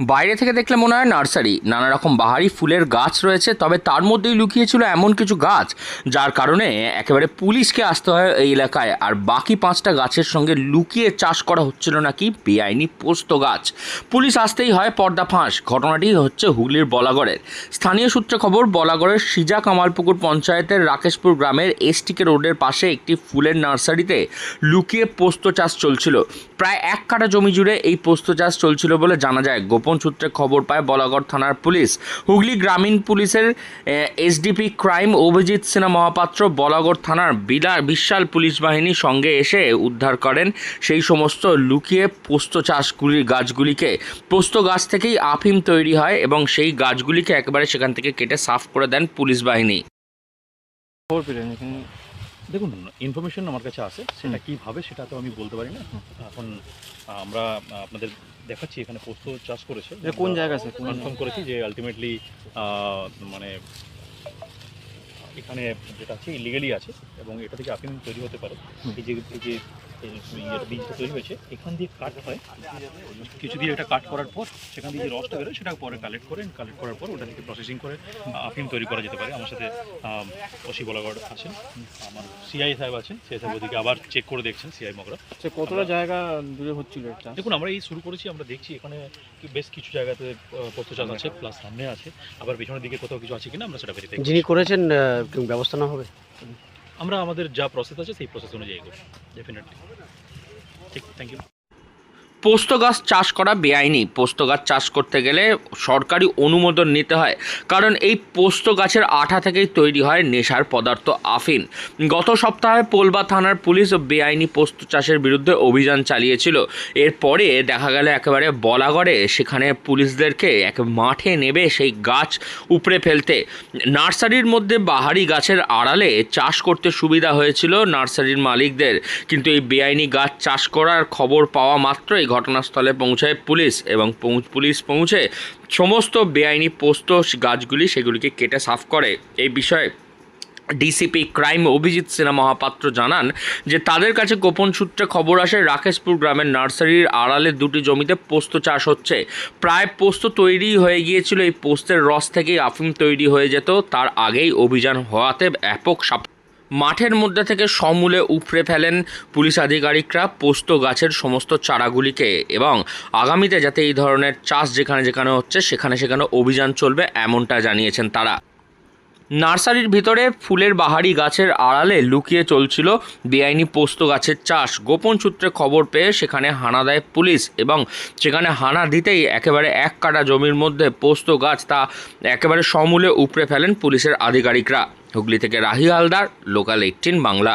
বাইরে থেকে দেখলে মনে হয় নার্সারি। নানা রকম বাহারি ফুলের গাছ রয়েছে, তবে তার মধ্যেই লুকিয়েছিল এমন কিছু গাছ, যার কারণে একেবারে পুলিশকে আসতে হয় এই এলাকায়। আর বাকি পাঁচটা গাছের সঙ্গে লুকিয়ে চাষ করা হচ্ছিল নাকি বেআইনি পোস্ত গাছ। পুলিশ আসতেই হয় পর্দা ফাঁস। ঘটনাটি হচ্ছে হুগলির বলাগড়ের স্থানীয় সূত্রে খবর, বলাগড়ের সিজা কামালপুকুর পঞ্চায়েতের রাকেশপুর গ্রামের এসটিকে রোডের পাশে একটি ফুলের নার্সারিতে লুকিয়ে পোস্ত চাষ চলছিল। প্রায় এক কাঠা জমি জুড়ে এই পোস্ত চাষ চলছিল বলে জানা যায়। গোপন সূত্রে খবর পায় বলাগড় থানার পুলিশ। হুগলি গ্রামীণ পুলিশের এসডিপি ক্রাইম অভিজিৎ সিনহা মহাপাত্র বলাগড় থানার বিলা বিশাল পুলিশ বাহিনীর সঙ্গে এসে উদ্ধার করেন। সেই সমস্ত লুকিয়ে পোস্ত চাষগুলির গাছগুলিকে। পোস্ত গাছ থেকেই আফিম তৈরি হয় এবং সেই গাছগুলিকে একেবারে সেখান থেকে কেটে সাফ করে দেন পুলিশ বাহিনী। দেখুন ইনফরমেশন আমার কাছে আছে সেটা কীভাবে সেটা তো আমি বলতে পারি না। এখন আমরা আপনাদের দেখাচ্ছি এখানে পোস্ত চাষ করেছে। কোন জায়গা স্যার কোন কনফার্ম করেছি যে আলটিমেটলি মানে এখানে যেটা আছে ইলিগালি আছে এবং এটা থেকে আফিম তৈরি হতে পারে। এই যে এই যে বীজটা তৈরি হয়েছে এখান দিয়ে কাট হয়। কিছু দিয়ে এটা কাট করার পর সেখান দিয়ে যে রসটা বেরোয় সেটা পরে কালেক্ট করে কালেক্ট করার পর ওটা থেকে প্রসেসিং করে আফিম তৈরি করা যেতে পারে। আমার সাথে অসি বলাগড় আছেন আমার সিআই সাহেব আছেন। সিআই সাহেব ওদিকে আবার চেক করে দেখছেন সিআই মগরা। সে কতটা জায়গা দূরে হচ্ছিল এটা? দেখুন আমরা এই শুরু করেছি আমরা দেখছি এখানে বেশ কিছু জায়গাতে চাষ আছে প্লাস সামনে আছে। আবার পেছনের দিকে কোথাও কিছু আছে কিনা আমরা সেটা যিনি করেছেন ব্যবস্থা না হবে? আমরা আমাদের যা প্রসেস আছে সেই প্রসেস অনুযায়ী করব ডেফিনেটলি ঠিক থ্যাংক ইউ পোস্ত গাছ চাষ করা বেআইনি। পোস্ত গাছ চাষ করতে গেলে সরকারি অনুমোদন নিতে হয়। কারণ এই পোস্ত গাছের আঠা থেকেই তৈরি হয় নেশার পদার্থ আফিন গত সপ্তাহে পোলবা থানার পুলিশ বেআইনি পোস্ত চাষের বিরুদ্ধে অভিযান চালিয়েছিল। এরপরে দেখা গেল একেবারে বলাগড়ে সেখানে পুলিশদেরকে এক মাঠে নেবে সেই গাছ উপড়ে ফেলতে। নার্সারির মধ্যে বাহারি গাছের আড়ালে চাষ করতে সুবিধা হয়েছিল নার্সারির মালিকদের। কিন্তু এই বেআইনি গাছ চাষ করার খবর পাওয়া মাত্রই ঘটনাস্থলে পৌঁছায় পুলিশ এবং পুলিশ পৌঁছে সমস্ত বেআইনি পোস্ত, গাছগুলি সেগুলিকে কেটে সাফ করে। এই বিষয়ে ডিসিপি ক্রাইম অভিজিৎ সিনহা মহাপাত্র জানান যে তাদের কাছে গোপন সূত্রে খবর আসে, রাকেশপুর গ্রামের নার্সারির আড়ালে দুটি জমিতে পোস্ত চাষ হচ্ছে। প্রায় পোস্ত তৈরি হয়ে গিয়েছিল, এই পোস্তের রস থেকেই আফিম তৈরি হয়ে যেত। তার আগেই অভিযান হওয়াতে ব্যাপক সাপ মাঠের মধ্যে থেকে সমূলে উপড়ে ফেলেন পুলিশ আধিকারিকরা পোস্ত গাছের সমস্ত চারাগুলিকে এবং আগামীতে যাতে এই ধরনের চাষ যেখানে যেখানে হচ্ছে, সেখানে সেখানে অভিযান চলবে এমনটা জানিয়েছেন তারা। নার্সারির ভিতরে ফুলের বাহারি গাছের আড়ালে লুকিয়ে চলছিল বেআইনি পোস্ত গাছের চাষ। গোপন সূত্রে খবর পেয়ে সেখানে হানা দেয় পুলিশ এবং সেখানে হানা দিতেই একেবারে এক কাটা জমির মধ্যে পোস্ত গাছ তা একেবারে সমূলে উপড়ে ফেলেন পুলিশের আধিকারিকরা। হুগলি থেকে রাহি হালদার লোকাল এইটিন বাংলা।